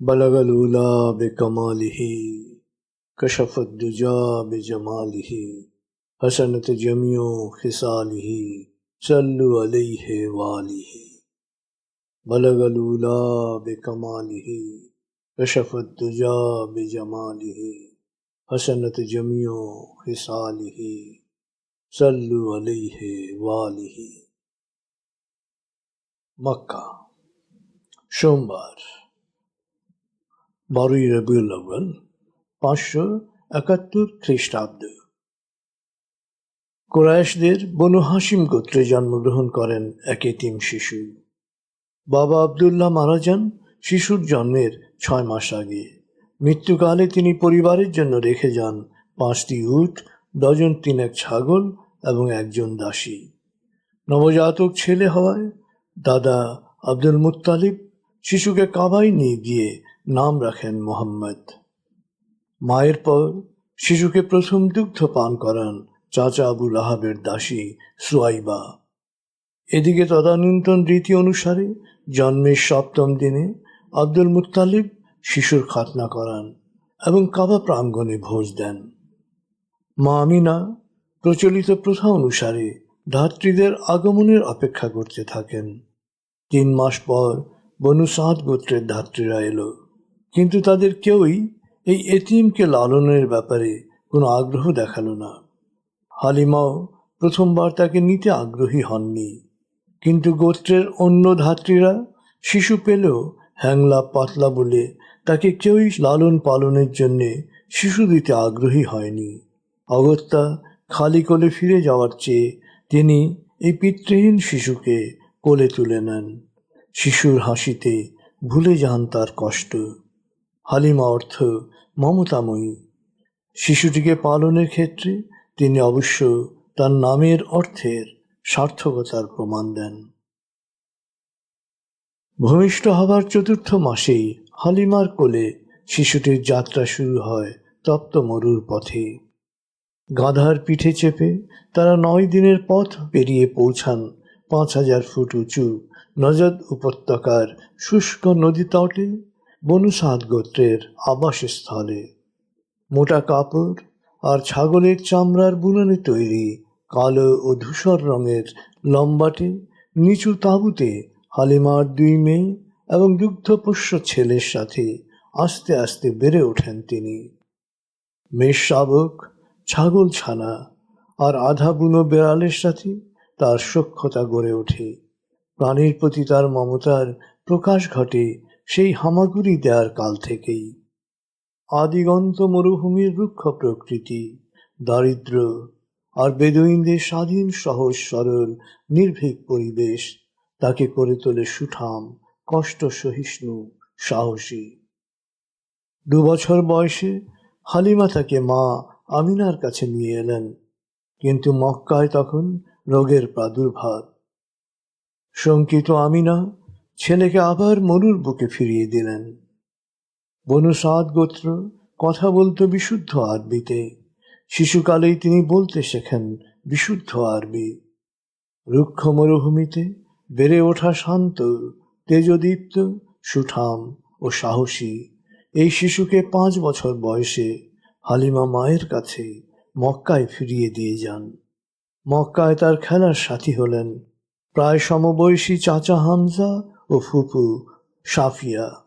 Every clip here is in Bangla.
بلغ الاولا بکمالہ کشف الدجا بجمالہ حسنت جمیع خصالہ صلو علیہ والہ بلغ الاولا بکمالہ کشف الدجا بجمالہ حسنت جمیع خصالہ صلو علیہ والہ مکہ شومبار বারোই রবিউল আউ্বাল পাঁচশো একাত্তর খ্রিস্টাব্দ। কোরাইশদের বনু হাসিম গোত্রে জন্মগ্রহণ করেন এক এতিম শিশু। বাবা আবদুল্লাহ মারা যান শিশুর জন্মের ছয় মাস আগে। মৃত্যুকালে তিনি পরিবারের জন্য রেখে যান পাঁচটি উট, ডজন তিনেক ছাগল এবং একজন দাসী। নবজাতক ছেলে হওয়ায় দাদা আব্দুল মুত্তালিব শিশুকে কাবাই নিয়ে গিয়ে নাম রাখেন মোহাম্মদ। মায়ের পর শিশুকে প্রথম দুগ্ধ পান করান চাচা আবুল আহাবের দাসী সুয়াইবা। এদিকে তদানীন্তন রীতি অনুসারে জন্মের সপ্তম দিনে আব্দুল মুত্তালিব শিশুর খাতনা করান এবং কাবা প্রাঙ্গণে ভোজ দেন। মা আমিনা প্রচলিত প্রথা অনুসারে ধাত্রীদের আগমনের অপেক্ষা করতে থাকেন। তিন মাস পর বনু সাদ গোত্রের ধাত্রীরা এলো। কিন্তু তাদের কেউই এই এতিমকে লালনের ব্যাপারে কোনো আগ্রহ দেখাল না। হালিমাও প্রথমবার তাকে নিতে আগ্রহী হননি। কিন্তু গোত্রের অন্য ধাত্রীরা শিশু পেলেও হ্যাংলা পাতলা বলে তাকে কেউই লালন পালনের জন্যে শিশু দিতে আগ্রহী হয়নি। অগত্যা খালি কোলে ফিরে যাওয়ার চেয়ে তিনি এই পিতৃহীন শিশুকে কোলে তুলে নেন। শিশুর হাসিতে ভুলে যান তার কষ্ট। হালিমা অর্থ মমতাময়ী। শিশুটিকে পালনের ক্ষেত্রে তিনি অবশ্য তার নামের অর্থের সার্থকতার প্রমাণ দেন। ভূমিষ্ঠ হবার চতুর্থ মাসেই হালিমার কোলে শিশুটির যাত্রা শুরু হয় তপ্ত মরুর পথে। গাধার পিঠে চেপে তারা নয় দিনের পথ পেরিয়ে পৌঁছান পাঁচ হাজার ফুট উঁচু নজদ উপত্যকার শুষ্ক নদী তটে বনুসাদ গোত্রের আবাসস্থলে। মোটা কাপড় আর ছাগলের চামড়ার বুননে তৈরি, কালো ও ধূসর রঙের লম্বাটে, নিচু তাঁবুতে হালিমার দুই মেয়ে এবং দুগ্ধপোষ্য ছেলের সাথে আস্তে আস্তে বেড়ে ওঠেন তিনি। মেষ শাবক, ছাগল ছানা আর আধা বুনো বেড়ালের সাথে তার সক্ষতা গড়ে ওঠে। প্রাণীর প্রতি তার মমতার প্রকাশ ঘটে সেই হামাগুড়ি দেওয়ার কাল থেকেই। আদিগন্ত মরুভূমির রুক্ষ প্রকৃতি, দারিদ্র আর বেদুইনদের স্বাধীন সহজ সরল নির্ভীক পরিবেশ তাকে করে তোলে সুঠাম কষ্ট সহিষ্ণু সাহসী। দু বছর বয়সে হালিমা তাকে মা আমিনার কাছে নিয়ে এলেন, কিন্তু মক্কায় তখন রোগের প্রাদুর্ভাব। শঙ্কিত আমিনা ছেলেকে আবার মরুর বুকে ফিরিয়ে দিলেন। বনু সাদ গোত্র কথা বলতো বিশুদ্ধ আরবিতে। শিশুকালেই তিনি বলতে শেখেন বিশুদ্ধ আরবি। রুক্ষ মরুভূমিতে বেড়ে ওঠা শান্ত, তেজদীপ্ত, সুঠাম ও সাহসী এই শিশুকে পাঁচ বছর বয়সে হালিমা মায়ের কাছে মক্কায় ফিরিয়ে দিয়ে যান। মক্কায় তার খেলার সাথী হলেন। প্রায় সমবয়সী চাচা হামজা ও সাফিয়া।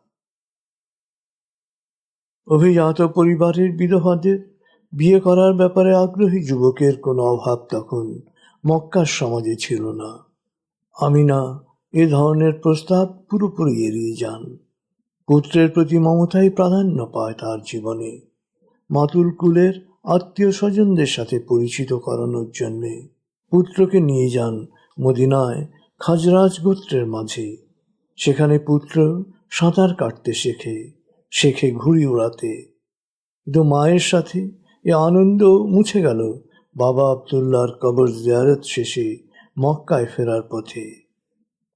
অভিজাত পরিবারের বিধবাদের বিয়ে করার ব্যাপারে আগ্রহী যুবকের কোনো অভাব তখন মক্কার সমাজে ছিল না। আমিনা, এ ধরনের প্রস্তাব পুরোপুরি এড়িয়ে যান। পুত্রের প্রতি মমতাই প্রাধান্য পায় তার জীবনে। মাতুল কুলের আত্মীয় স্বজনদের সাথে পরিচিত করানোর জন্যে পুত্রকে নিয়ে যান মদিনায় খাজরাজ গোত্রের মাঝে। সেখানে পুত্র সাঁতার কাটতে শেখে শেখে ঘুড়ি উড়াতে কিন্তু মায়ের সাথে এ আনন্দ মুছে গেল বাবা আবদুল্লার কবর জিয়ারত শেষে মক্কায় ফেরার পথে।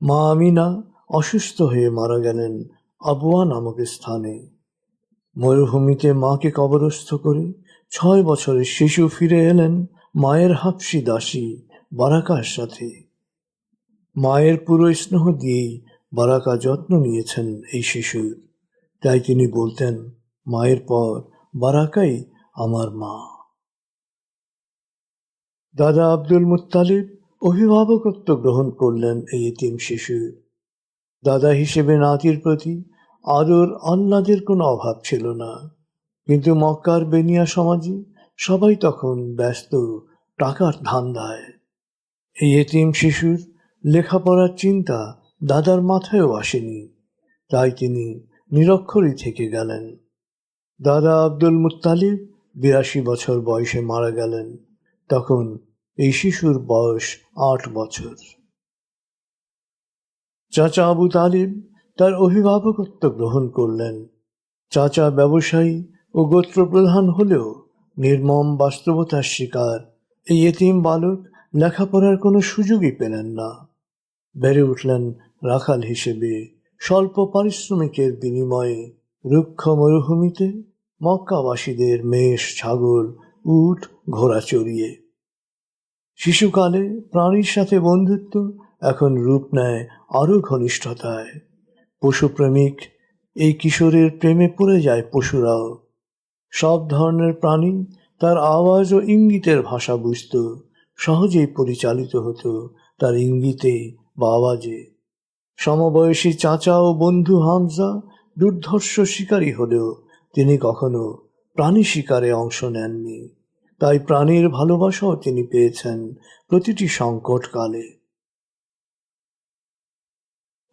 মা আমিনা অসুস্থ হয়ে মারা গেলেন আবুয়া নামক স্থানে। মরুভূমিতে মাকে কবরস্থ করে ছয় বছরের শিশু ফিরে এলেন মায়ের হাফসি দাসী বারাকার সাথে। মায়ের পুরো স্নেহ দিয়েই বারাকা যত্ন নিয়েছেন এই শিশুর তাই তিনি বলতেন, মায়ের পর বারাকাই আমার মা। দাদা আব্দুল মুত্তালিব অভিভাবকত্ব গ্রহণ করলেন এই এতিম শিশুর দাদা হিসেবে নাতির প্রতি আদর আহ্লাদের কোনো অভাব ছিল না। কিন্তু মক্কার বেনিয়া সমাজে সবাই তখন ব্যস্ত টাকার ধান্দায়। এই এতিম শিশুর লেখাপড়ার চিন্তা দাদার মাথায়ও আসেনি। তাই তিনি নিরক্ষরই থেকে গেলেন। দাদা আব্দুল মুত্তালিব বিরাশি বছর বয়সে মারা গেলেন। তখন এই শিশুর বয়স আট বছর। চাচা আবু তালিব তার অভিভাবকত্ব গ্রহণ করলেন। চাচা ব্যবসায়ী ও গোত্রপ্রধান হলেও নির্মম বাস্তবতার শিকার এই এতিম বালক লেখাপড়ার কোনো সুযোগই পেলেন না। বেড়ে উঠলেন রাখাল হিসেবে স্বল্প পারিশ্রমিকের বিনিময়ে রুক্ষ মরুভূমিতে মক্কাবাসীদের মেষ, ছাগল, উট ঘোড়া চড়িয়ে। শিশুকালে প্রাণীর সাথে বন্ধুত্ব এখন রূপ নেয় আরও ঘনিষ্ঠতায়। পশুপ্রেমিক, এই কিশোরের প্রেমে পড়ে যায় পশুরাও। সব ধরনের প্রাণী তার আওয়াজ ও ইঙ্গিতের ভাষা বুঝত, সহজেই পরিচালিত হতো তার ইঙ্গিতে বা আওয়াজে। সমবয়সী চাচা ও বন্ধু হামজা দুর্ধর্ষ শিকারী হলেও তিনি কখনো প্রাণী শিকারে অংশ নেননি। তাই প্রাণীর ভালোবাসাও তিনি পেয়েছেন প্রতিটি সংকটকালে।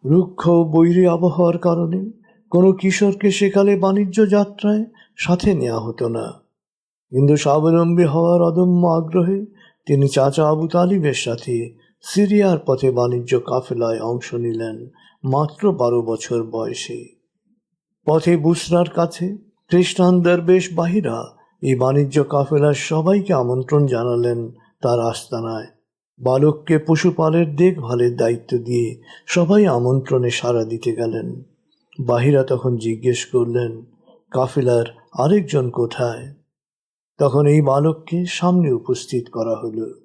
রুক্ষ বৈরী আবহাওয়ার কারণে কোনো কিশোরকে সেকালে বাণিজ্য যাত্রায় সাথে নেওয়া হতো না। কিন্তু স্বাবলম্বী হওয়ার অদম্য আগ্রহে তিনি চাচা আবু তালিবের সাথে সিরিয়ার পথে বাণিজ্য কাফেলায় অংশ নিলেন মাত্র বারো বছর বয়সে। পথে বুসরার কাছে খ্রিস্টান দরবেশ বাহিরা এই বাণিজ্য কাফেলার সবাইকে আমন্ত্রণ জানালেন তার আস্তানায়। বালককে পশুপালের দেখভালের দায়িত্ব দিয়ে সবাই আমন্ত্রণে সাড়া দিতে গেলেন। বাহিরা তখন জিজ্ঞেস করলেন, কাফেলার আরেকজন কোথায়? তখন এই বালককে সামনে উপস্থিত করা হলো।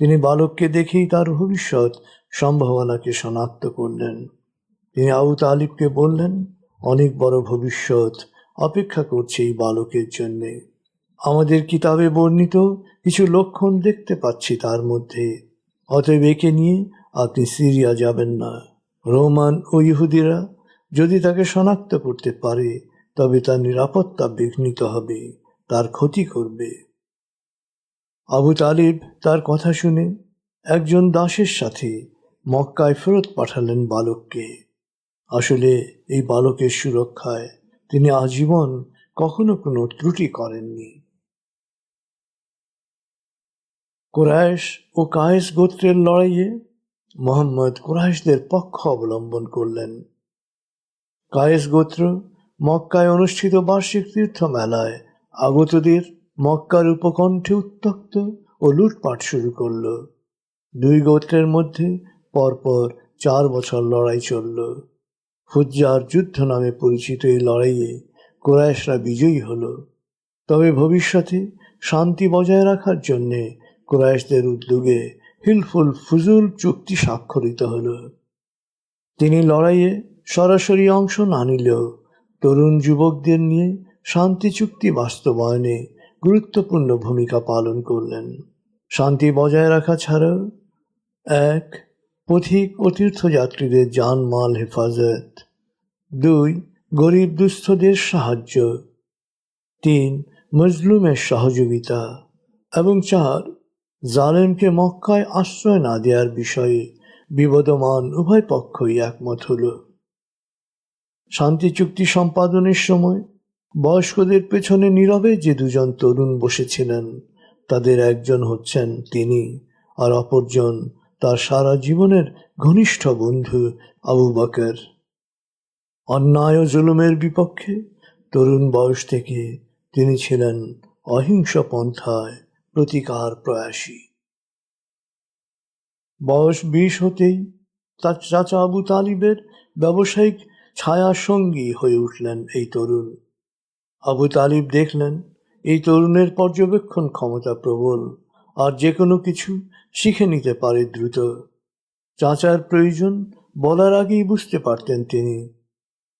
তিনি বালককে দেখেই তার ভবিষ্যৎ সম্ভাবনাকে শনাক্ত করলেন। তিনি আবু তালিবকে বললেন, অনেক বড় ভবিষ্যৎ অপেক্ষা করছে এই বালকের জন্যে। আমাদের কিতাবে বর্ণিত কিছু লক্ষণ দেখতে পাচ্ছি তার মধ্যে। অতএব একে নিয়ে আপনি সিরিয়া যাবেন না। রোমান ও ইহুদিরা যদি তাকে শনাক্ত করতে পারে, তবে তার নিরাপত্তা বিঘ্নিত হবে, তার ক্ষতি করবে আবু তালিব তার কথা শুনে একজন দাসের সাথে মক্কায় ফেরত পাঠালেন বালককে। আসলে এই বালকের সুরক্ষায় তিনি আজীবন কখনো কোনো ত্রুটি করেননি। কোরাইশ ও কায়েস গোত্রের লড়াইয়ে মোহাম্মদ কোরাইশদের পক্ষ অবলম্বন করলেন। কায়েস গোত্র মক্কায় অনুষ্ঠিত বার্ষিক তীর্থ মেলায় আগতদের মক্কার উপকণ্ঠে উত্তক্ত ও লুটপাট শুরু করল। দুই গোত্রের মধ্যে পরপর চার বছর লড়াই চলল। হুজ্জার যুদ্ধ নামে পরিচিত এই লড়াইয়ে কোরাইশরা বিজয়ী হল। তবে ভবিষ্যতে শান্তি বজায় রাখার জন্যে কোরাইশদের উদ্যোগে হিলফুল ফুজুল চুক্তি স্বাক্ষরিত হল। তিনি লড়াইয়ে সরাসরি অংশ না নিলেও তরুণ যুবকদের নিয়ে শান্তি চুক্তি বাস্তবায়নে গুরুত্বপূর্ণ ভূমিকা পালন করলেন। শান্তি বজায় রাখা ছাড়াও এক, পথিক ও তীর্থযাত্রীদের জানমাল হেফাজত। দুই, গরিব দুস্থদের সাহায্য। তিন, মজলুমের সহযোগিতা। এবং চার, জালেমকে মক্কায় আশ্রয় না দেওয়ার বিষয়ে বিবদমান উভয় পক্ষই একমত হল। শান্তি চুক্তি সম্পাদনের সময় বয়স্কদের পেছনে নীরবে যে দুজন তরুণ বসেছিলেন, তাদের একজন হচ্ছেন তিনি আর অপরজন তার সারা জীবনের ঘনিষ্ঠ বন্ধু আবু বকর। অন্যায় ও জুলুমের বিপক্ষে তরুণ বয়স থেকে তিনি ছিলেন অহিংস পন্থায় প্রতিকার প্রয়াসী। বয়স বিশ হতেই তার চাচা আবু তালিবের ব্যবসায়িক ছায়া সঙ্গী হয়ে উঠলেন এই তরুণ। আবু তালিব দেখলেন, এই তরুণের পর্যবেক্ষণ ক্ষমতা প্রবল, আর যে কোনো কিছু শিখে নিতে পারে দ্রুত। চাচার প্রয়োজন বলার আগেই বুঝতে পারতেন তিনি।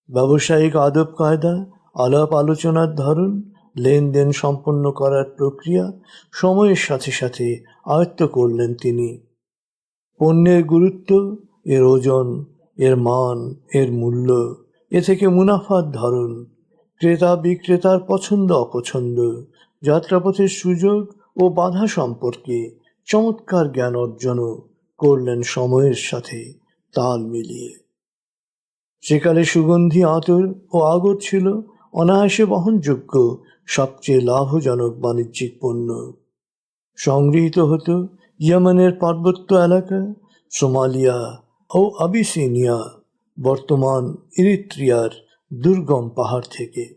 ব্যবসায়িক আদব কায়দা, আলাপ আলোচনার ধরন, লেনদেন সম্পন্ন করার প্রক্রিয়া সময়ের সাথে সাথে আয়ত্ত করলেন তিনি। পণ্যের গুরুত্ব, এর ওজন, এর মান, এর মূল্য, এ থেকে মুনাফার ধরন ক্রেতা বিক্রেতার পছন্দ অপছন্দ, যাত্রাপথের সুযোগ ও বাধা সম্পর্কে চমৎকার জ্ঞান অর্জনও করলেন সময়ের সাথে তাল মিলিয়ে। সেকালে সুগন্ধি, আতর ও আগর ছিল অনায়াসে বহনযোগ্য, সবচেয়ে লাভজনক বাণিজ্যিক পণ্য। সংগৃহীত হতো ইয়েমেনের পার্বত্য এলাকা, সোমালিয়া ও আবিসিনিয়া, বর্তমান ইরিত্রিয়ার দুর্গম পাহাড় থেকে।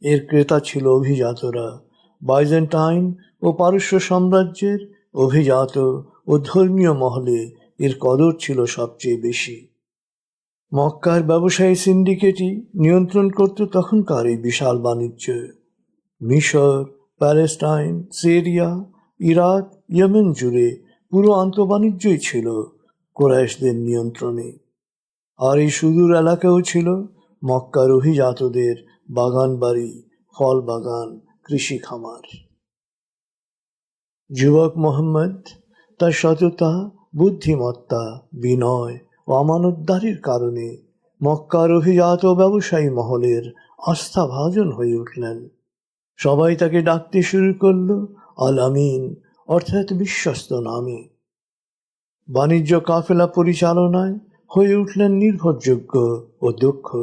এর ক্রেতা ছিল অভিজাতরা বাইজেন্টাইন ও পারস্য সাম্রাজ্যের অভিজাত ও ধর্মীয় মহলে এর কদর ছিল সবচেয়ে বেশি। মক্কার ব্যবসায়ী সিন্ডিকেটই নিয়ন্ত্রণ করত তখনকার এই বিশাল বাণিজ্য। মিশর, প্যালেস্টাইন, সিরিয়া, ইরাক, ইয়েমেন জুড়ে পুরো আন্তঃবাণিজ্যই ছিল কোরাইশদের নিয়ন্ত্রণে। আর এই সুদূর এলাকাও ছিল মক্কার অভিজাতদের বাগান বাড়ি, ফল বাগান, কৃষি খামার। যুবক মোহাম্মদ, তার সততা, বুদ্ধিমত্তা, বিনয় ও আমানতদারির কারণে মক্কার অভিজাত ব্যবসায়ী মহলের আস্থাভাজন হয়ে উঠলেন। সবাই তাকে ডাকতে শুরু করল, আল আমিন অর্থাৎ বিশ্বস্ত নামে। বাণিজ্য কাফেলা পরিচালনায় হয়ে উঠলেন নির্ভরযোগ্য ও দক্ষ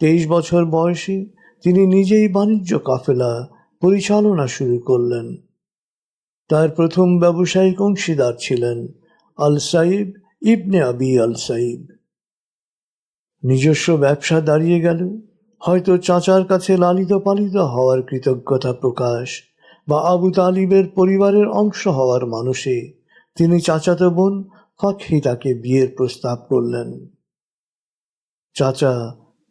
তেইশ বছর বয়সে তিনি নিজেই বাণিজ্য কাফেলা পরিচালনা শুরু করলেন। তার প্রথম ব্যবসায়িক অংশীদার ছিলেন আল সাইব ইবনে আবি আল সাইব নিজস্ব ব্যবসা দাঁড়িয়ে গেল, হয়তো চাচার কাছে লালিত পালিত হওয়ার কৃতজ্ঞতা প্রকাশ বা আবু তালিবের পরিবারের অংশ হওয়ার মানুষে তিনি চাচাতো বোন ফাকহিতাকে বিয়ের প্রস্তাব করলেন। চাচা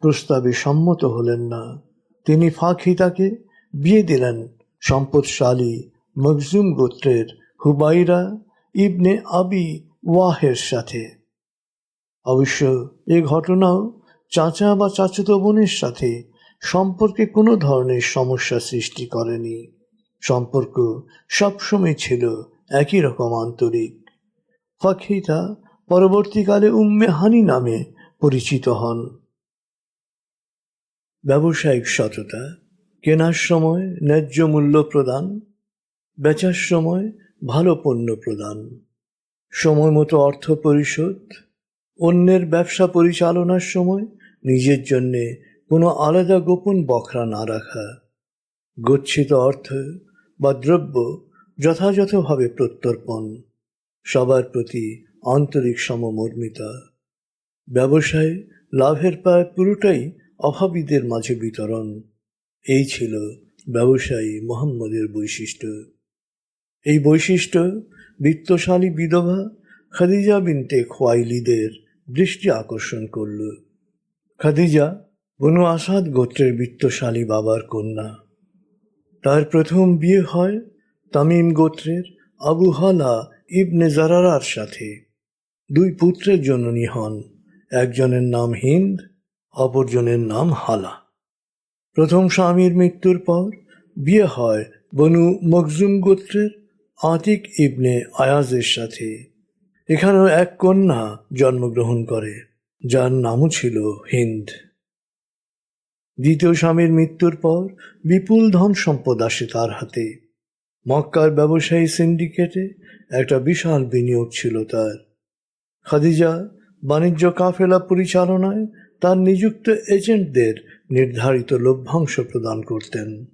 প্রস্তাবে সম্মত হলেন না। তিনি ফাকহিতাকে বিয়ে দিলেন সম্পদশালী মকজুম গোত্রের হুবাইরা ইবনে আবি ওয়াহের সাথে। অবশ্য এ ঘটনাও চাচা বা চাচাতো বোনের সাথে সম্পর্কে কোনো ধরনের সমস্যা সৃষ্টি করেনি। সম্পর্ক সবসময় ছিল একই রকম আন্তরিক। ফাখিতা পরবর্তীকালে উম্মে হানি নামে পরিচিত হন। ব্যবসায়িক সততা, কেনার সময় ন্যায্য মূল্য প্রদান, বেচার সময় ভালো পণ্য প্রদান, সময় মতো অর্থ পরিশোধ, অন্যের ব্যবসা পরিচালনার সময় নিজের জন্যে কোনো আলাদা গোপন বখরা না রাখা, গচ্ছিত অর্থ বা দ্রব্য যথাযথভাবে প্রত্যর্পণ, সবার প্রতি আন্তরিক সমমর্মিতা, ব্যবসায় লাভের প্রায় পুরোটাই অভাবীদের মাঝে বিতরণ, এই ছিল ব্যবসায়ী মোহাম্মদের বৈশিষ্ট্য। এই বৈশিষ্ট্য বিত্তশালী বিধবা খাদিজা বিনতে খোয়াইলিদের দৃষ্টি আকর্ষণ করল। খাদিজা বনু আসাদ গোত্রের বিত্তশালী বাবার কন্যা। তার প্রথম বিয়ে হয় তামিম গোত্রের আবু হালা ইবনে জারারার সাথে। দুই পুত্রের জননী হন, একজনের নাম হিন্দ অপরজনের নাম হালা। প্রথম স্বামীর মৃত্যুর পর বিয়ে হয় বনু মকজুম গোত্রের আতিক ইবনে আয়াজের সাথে। এখানেও এক কন্যা জন্মগ্রহণ করে, যার নামও ছিল হিন্দ। দ্বিতীয় স্বামীর মৃত্যুর পর বিপুল ধন সম্পদ আসে তার হাতে। মক্কার ব্যবসায়ী সিন্ডিকেটে একটা বিশাল বিনিয়োগ ছিল তার। খাদিজা বাণিজ্য কাফেলা পরিচালনায় তার নিযুক্ত এজেন্টদের নির্ধারিত লভ্যাংশ প্রদান করতেন।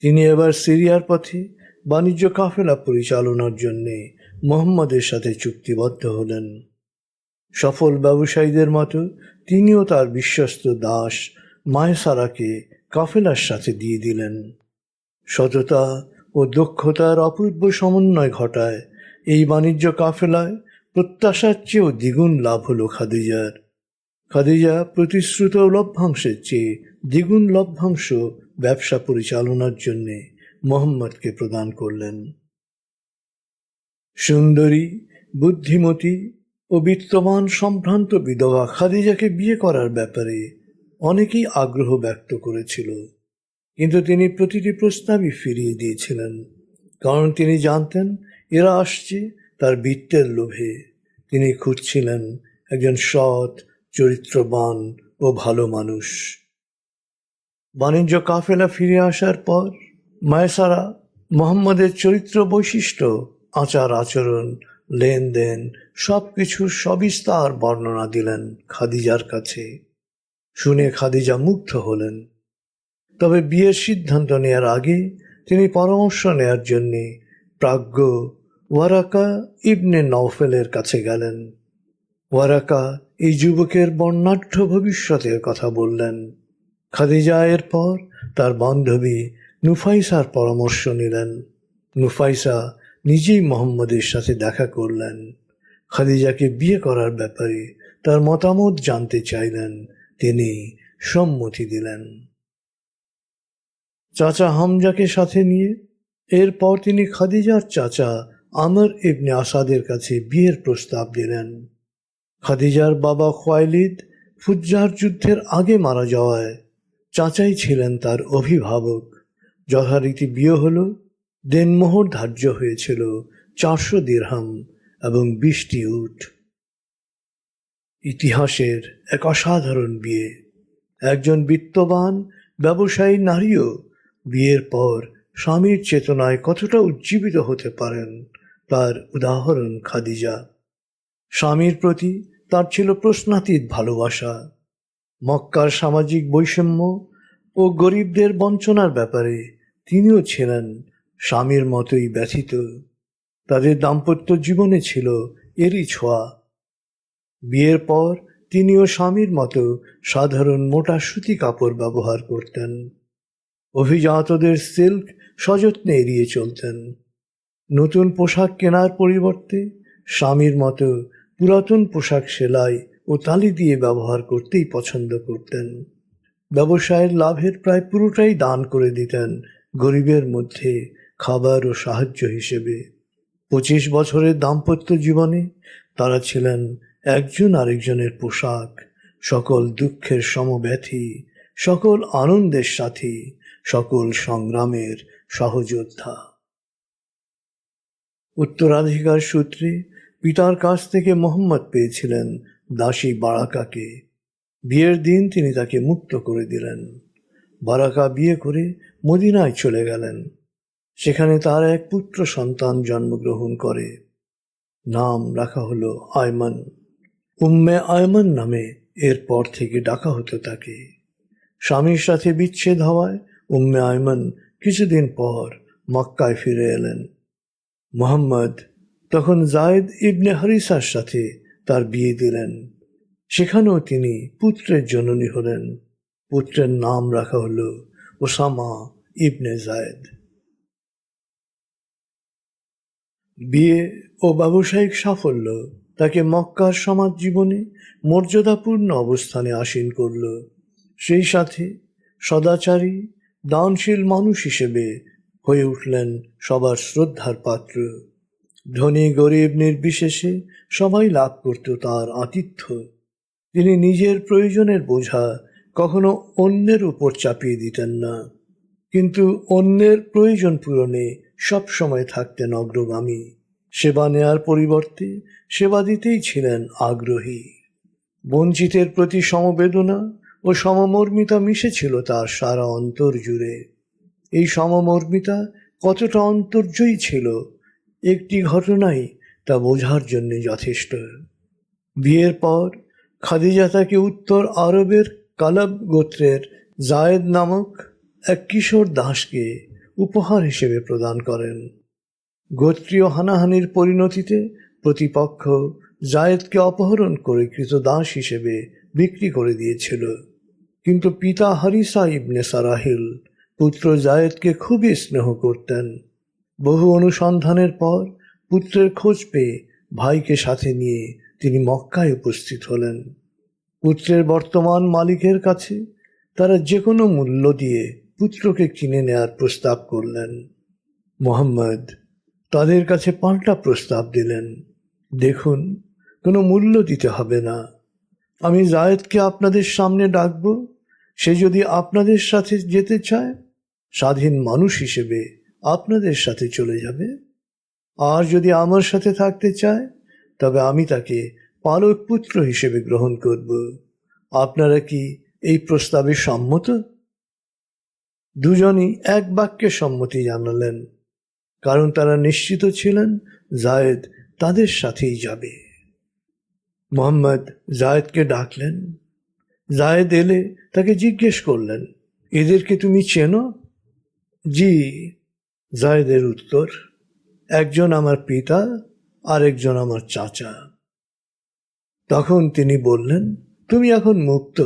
তিনি এবার সিরিয়ার পথে বাণিজ্য কাফেলা পরিচালনার জন্যে মোহাম্মদের সাথে চুক্তিবদ্ধ হলেন। সফল ব্যবসায়ীদের মতো তিনিও তার বিশ্বস্ত দাস মায়সারাকে কাফেলার সাথে দিয়ে দিলেন। সততা ও দক্ষতার অপূর্ব সমন্বয় ঘটায় এই বাণিজ্য কাফেলায় প্রত্যাশার চেয়েও দ্বিগুণ লাভ হলো খাদিজার। খাদিজা প্রতিশ্রুত লভ্যাংশের চেয়ে দ্বিগুণ লভ্যাংশ ব্যবসা পরিচালনার জন্যে মোহাম্মদকে প্রদান করলেন। সুন্দরী, বুদ্ধিমতী ও বিত্তমান সম্ভ্রান্ত বিধবা খাদিজাকে বিয়ে করার ব্যাপারে অনেকেই আগ্রহ ব্যক্ত করেছিল, কিন্তু তিনি প্রতিটি প্রস্তাবই ফিরিয়ে দিয়েছিলেন, কারণ তিনি জানতেন এরা আসছে তার বৃত্তের লোভে। তিনি খুঁজছিলেন একজন সৎ চরিত্রবান ও ভালো মানুষ। বাণিজ্য কাফেলা ফিরে আসার পর মায়েসারা মোহাম্মদের চরিত্র বৈশিষ্ট্য, আচার, আচরণ, লেনদেন সব কিছুর সবিস্তার বর্ণনা দিলেন খাদিজার কাছে। শুনে খাদিজা মুগ্ধ হলেন। তবে বিয়ের সিদ্ধান্ত নেয়ার আগে তিনি পরামর্শ নেয়ার জন্যে প্রাজ্ঞ ওয়ারাকা ইবনে নওফেলের কাছে গেলেন। ওয়ারাকা এই যুবকের বর্ণাঢ্য ভবিষ্যতের কথা বললেন। খাদিজা এর পর তার বান্ধবী নুফাইসার পরামর্শ নিলেন। নুফাইসা নিজেই মোহাম্মদের সাথে দেখা করলেন। খাদিজাকে বিয়ে করার ব্যাপারে তার মতামত জানতে চাইলেন, তিনি সম্মতি দিলেন। চাচা হামজাকে সাথে নিয়ে এরপর তিনি খাদিজার চাচা আমর ইবনে আসাদের কাছে বিয়ের প্রস্তাব দিলেন। খাদিজার বাবা খোয়াইলিদ ফুজ্জার যুদ্ধের আগে মারা যাওয়ায় চাচাই ছিলেন তার অভিভাবক। যথারীতি বিয়ে হল, দেনমোহর ধার্য হয়েছিল চারশো দিরহাম এবং বিশটি উঠ ইতিহাসের এক অসাধারণ বিয়ে। একজন বিত্তবান, ব্যবসায়ী নারীও বিয়ের পর স্বামীর চেতনায় কতটা উজ্জীবিত হতে পারেন, তার উদাহরণ খাদিজা। স্বামীর প্রতি তার ছিল প্রশ্নাতীত ভালোবাসা। মক্কার সামাজিক বৈষম্য ও গরিবদের বঞ্চনার ব্যাপারে তিনিও ছিলেন স্বামীর মতোই ব্যথিত। তাদের দাম্পত্য জীবনে ছিল এরই ছোঁয়া। বিয়ের পর তিনিও স্বামীর মতো সাধারণ মোটা সুতি কাপড় ব্যবহার করতেন। অভিজাতদের সিল্ক সযত্নে এড়িয়ে চলতেন। নতুন পোশাক কেনার পরিবর্তে স্বামীর মতো পুরাতন পোশাক সেলাই ও তালি দিয়ে ব্যবহার করতেই পছন্দ করতেন। ব্যবসায়ের লাভের প্রায় পুরোটাই দান করে দিতেন গরিবের মধ্যে খাবার ও সাহায্য হিসেবে। পঁচিশ বছরের দাম্পত্য জীবনে তারা ছিলেন একজন আরেকজনের পোশাক, সকল দুঃখের সমব্যথী, সকল আনন্দের সাথী, সকল সংগ্রামের সহযোদ্ধা। উত্তরাধিকার সূত্রে পিতার কাছ থেকে মোহাম্মদ পেয়েছিলেন দাসী বারাকাকে। বিয়ের দিন তিনি তাকে মুক্ত করে দিলেন। বারাকা বিয়ে করে মদিনায় চলে গেলেন। সেখানে তার এক পুত্র সন্তান জন্মগ্রহণ করে। নাম রাখা হলো আয়মান। উম্মে আয়মান নামে এরপর থেকে ডাকা হতো তাকে। স্বামীর সাথে বিচ্ছেদ হওয়ায় উম্মে আয়মান কিছুদিন পর মক্কায় ফিরে এলেন। মোহাম্মদ তখন জায়েদ ইবনে হারিসার সাথে তার বিয়ে দিলেন। সেখানেও তিনি পুত্রের জননী হলেন। পুত্রের নাম রাখা হলো ওসামা ইবনে জায়েদ। বিয়ে ও ব্যবসায়িক সাফল্য তাকে মক্কার সমাজ জীবনে মর্যাদাপূর্ণ অবস্থানে আসীন করল। সেই সাথে সদাচারী, দানশীল মানুষ হিসেবে হয়ে উঠলেন সবার শ্রদ্ধার পাত্র। ধনী, গরিব, নির্বিশেষে সবাই লাভ করত তার আতিথ্য। তিনি নিজের প্রয়োজনের বোঝা কখনো অন্যের উপর চাপিয়ে দিতেন না। কিন্তু অন্যের প্রয়োজন পূরণে সব সময় থাকতেন অগ্রগামী। সেবা নেয়ার পরিবর্তে সেবা দিতেই ছিলেন আগ্রহী। বঞ্চিতের প্রতি সমবেদনা ও সমমর্মিতা মিশেছিল তার সারা অন্তর জুড়ে। এই সমমর্মিতা কতটা অন্তর্জয়ী ছিল একটি ঘটনাই তা বোঝার জন্য যথেষ্ট। বিয়ের পর খাদিজা তাকে উত্তর আরবের কালাব গোত্রের জায়েদ নামক এক কিশোর দাসকে উপহার হিসেবে প্রদান করেন। গোত্রীয় হানাহানির পরিণতিতে প্রতিপক্ষ জায়েদকে অপহরণ করে কৃত দাস হিসেবে বিক্রি করে দিয়েছিল। কিন্তু পিতা হারিসা ইবনে সারাহিল পুত্র জায়েদকে খুবই স্নেহ করতেন। বহু অনুসন্ধানের পর পুত্রের খোঁজ পেয়ে ভাইকে সাথে নিয়ে তিনি মক্কায় উপস্থিত হলেন। পুত্রের বর্তমান মালিকের কাছে তারা যে কোনো মূল্য দিয়ে পুত্রকে কিনে নেয়ার প্রস্তাব করলেন। মোহাম্মদ তাদের কাছে পাল্টা প্রস্তাব দিলেন, দেখুন, কোনো মূল্য দিতে হবে না। আমি জায়েদকে আপনাদের সামনে ডাকব, সে যদি আপনাদের সাথে যেতে চায়, স্বাধীন মানুষ হিসেবে আপনাদের সাথে চলে যাবে। আর যদি আমার সাথে থাকতে চায়, তবে আমি তাকে পালক পুত্র হিসেবে গ্রহণ করব। আপনারা কি এই প্রস্তাবে সম্মত? দুজনই এক বাক্যে সম্মতি জানালেন, কারণ তারা নিশ্চিত ছিলেন জায়েদ তাদের সাথেই যাবে। মোহাম্মদ জায়েদকে ডাকলেন। জায়েদ এলে তাকে জিজ্ঞেস করলেন, এদেরকে তুমি চেনো? জি জায়েদের উত্তর, একজন আমার পিতা আর একজন আমার চাচা। তখন তিনি বললেন, তুমি এখন মুক্ত।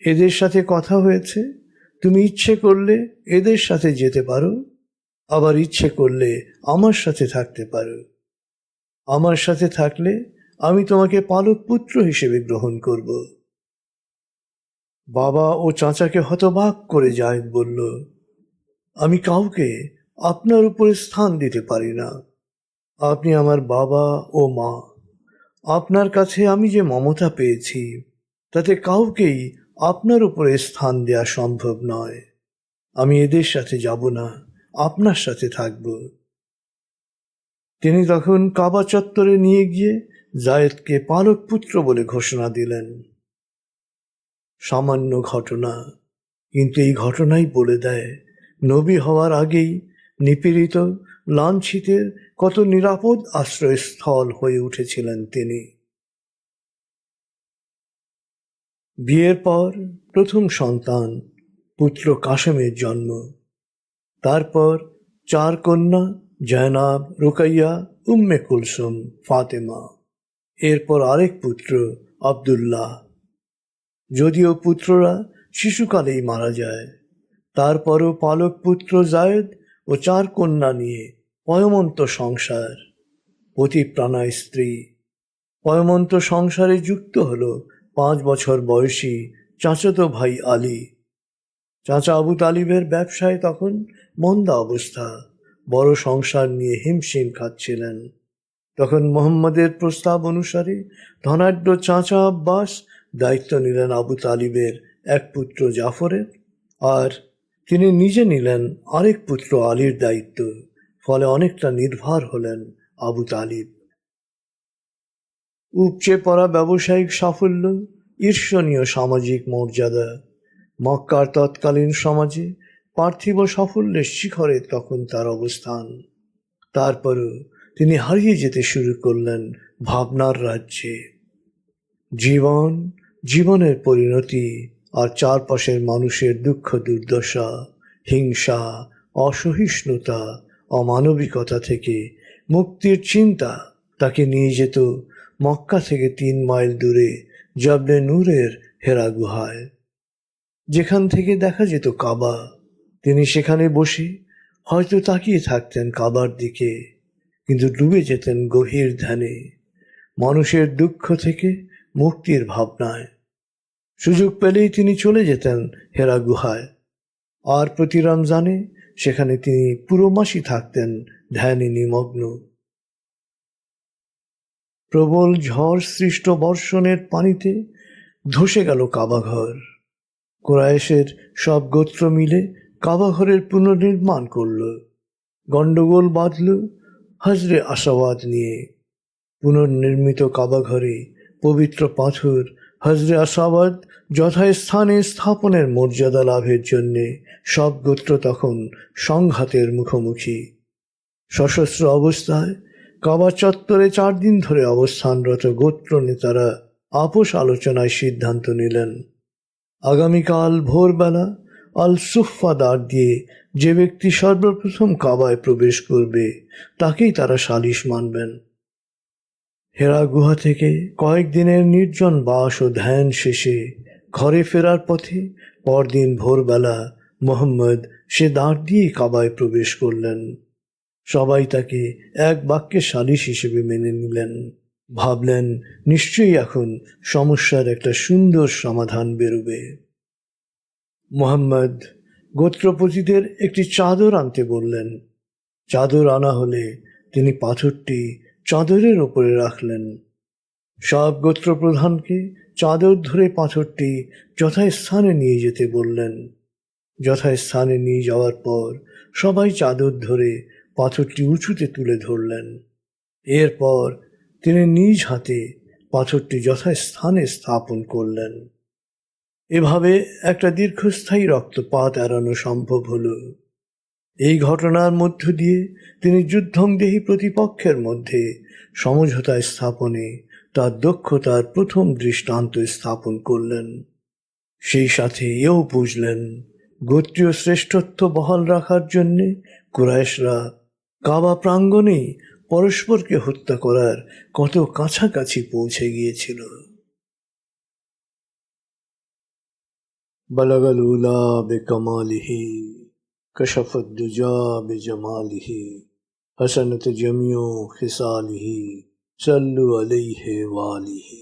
এদের সাথে কথা হয়েছে। তুমি ইচ্ছে করলে এদের সাথে যেতে পারো। আবার ইচ্ছে করলে আমার সাথে থাকতে পারো। আমার সাথে থাকলে আমি তোমাকে পালক পুত্র হিসেবে গ্রহণ করব। বাবা ও চাচাকে হতবাক করে জায়েদ বলল আমি কাউকে আপনার উপরে স্থান দিতে পারি না। আপনি আমার বাবা ও মা। আপনার কাছে আমি যে মমতা পেয়েছি, তাতে কাউকেই আপনার উপরে স্থান দেওয়া সম্ভব নয়। আমি এদের সাথে যাব না, আপনার সাথে থাকব। তিনি তখন কাবা চত্বরে নিয়ে গিয়ে জায়েদকে পালক পুত্র বলে ঘোষণা দিলেন। সামান্য ঘটনা, কিন্তু এই ঘটনাই বলে দেয় নবী হওয়ার আগেই নিপীড়িত, লাঞ্ছিতের কত নিরাপদ আশ্রয়স্থল হয়ে উঠেছিলেন তিনি। বিয়ের পর প্রথম সন্তান, পুত্র কাশেমের জন্ম। তারপর চার কন্যা, জয়নাব, রুকাইয়া, উম্মে কুলসুম, ফাতেমা। এরপর আরেক পুত্র, আব্দুল্লাহ। যদিও পুত্ররা শিশুকালেই মারা যায়। তারপরও পালক পুত্র জায়েদ ও চার কন্যা নিয়ে পয়মন্ত সংসার। পতিপ্রাণায় স্ত্রী। পয়মন্ত সংসারে যুক্ত হল পাঁচ বছর বয়সী চাচাতো ভাই আলী। চাচা আবু তালিবের ব্যবসায় তখন মন্দা অবস্থা। বড় সংসার নিয়ে হিমশিম খাচ্ছিলেন। তখন মোহাম্মদের প্রস্তাব অনুসারে ধনাঢ্য চাচা আব্বাস দায়িত্ব নিলেন আবু তালিবের এক পুত্র জাফরের আর তিনি নিজে নিলেন আরেক পুত্র আলীর দায়িত্ব, ফলে অনেকটা নির্ভর হলেন আবু তালিব। উপচে পড়া ব্যবসায়িক সাফল্য, ঈর্ষণীয় সামাজিক মর্যাদা, মক্কার তৎকালীন সমাজে পার্থিব সাফল্যের শিখরে তখন তার অবস্থান। তারপরও তিনি হারিয়ে যেতে শুরু করলেন ভাবনার রাজ্যে। জীবন, জীবনের পরিণতি আর চারপাশের মানুষের দুঃখ, দুর্দশা, হিংসা, অসহিষ্ণুতা, অমানবিকতা থেকে মুক্তির চিন্তা তাকে নিয়ে যেত মক্কা থেকে তিন মাইল দূরে জবলে নূরের হেরা গুহায়। যেখান থেকে দেখা যেত কাবা। তিনি সেখানে বসে হয়তো তাকিয়ে থাকতেন কাবার দিকে, কিন্তু ডুবে যেতেন গভীর ধ্যানে। মানুষের দুঃখ থেকে মুক্তির ভাবনায় সুযোগ পেলেই তিনি চলে যেতেন হেরা গুহায়। আর প্রতি রমজানে সেখানে তিনি পুরো মাসই থাকতেন ধ্যানে নিমগ্ন প্রবল ঝড় সৃষ্ট বর্ষণের পানিতে ধসে গেল কাবাঘর। কোরায়েশের সব গোত্র মিলে কাবাঘরের পুনর্নির্মাণ করল। গণ্ডগোল বাঁধল হজরে আশাবাদ নিয়ে। পুনর্নির্মিত কাবাঘরে পবিত্র পাথর হজরে আশাবাদ যথাস্থানে স্থাপনের মর্যাদা লাভের জন্যে সব গোত্র তখন সংঘাতের মুখোমুখি। সশস্ত্র অবস্থায় কাবা চত্বরে চার দিন ধরে অবস্থানরত গোত্র নেতারা আপোষ আলোচনায় সিদ্ধান্ত নিলেন। আগামীকাল ভোরবেলা আল সুফা দ্বার দিয়ে যে ব্যক্তি সর্বপ্রথম কাবায় প্রবেশ করবে, তাকেই তারা সালিশ মানবেন। হেরা গুহা থেকে কয়েকদিনের নির্জন বাস ও ধ্যান শেষে ঘরে ফেরার পথে পরদিন ভোরবেলা মোহাম্মদ সে দাঁড় দিয়ে কাবায় প্রবেশ করলেন। সবাই তাকে এক বাক্যে সালিশ হিসেবে মেনে নিলেন। ভাবলেন, নিশ্চয়ই এখন সমস্যার একটা সুন্দর সমাধান বেরোবে। মোহাম্মদ গোত্রপতিদের একটি চাদর আনতে বললেন। চাদর আনা হলে তিনি পাথরটি চাদরের ওপরে রাখলেন। সব গোত্রপ্রধানকে চাদর ধরে পাথরটি যথাস্থানে নিয়ে যেতে বললেন। যথাস্থানে নিয়ে যাওয়ার পর সবাই চাদর ধরে পাথরটি উঁচুতে তুলে ধরলেন। এরপর তিনি নিজ হাতে পাথরটি যথাস্থানে স্থাপন করলেন। এভাবে একটা দীর্ঘস্থায়ী রক্তপাত এড়ানো সম্ভব হলো। এই ঘটনার মধ্য দিয়ে তিনি যুদ্ধংদেহী প্রতিপক্ষের মধ্যে সমঝোতা স্থাপনে তার দক্ষতার প্রথম দৃষ্টান্ত স্থাপন করলেন। সেই সাথে এও বুঝলেন, গোত্রীয় শ্রেষ্ঠত্ব বহাল রাখার জন্যে কুরাইশরা কাবা প্রাঙ্গণে পরস্পরকে হত্যা করার কত কাছাকাছি পৌঁছে গিয়েছিল। বলগলুলা বেকমালিহী کشف الدجا بجمالہ حسنت جمیع خصالہ صلو علیہ والہ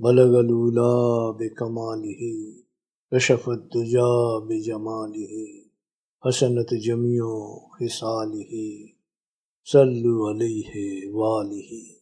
بلغ الاولا بکمالہ کشف الدجا بجمالہ حسنت جمیع خصالہ صلو علیہ والہ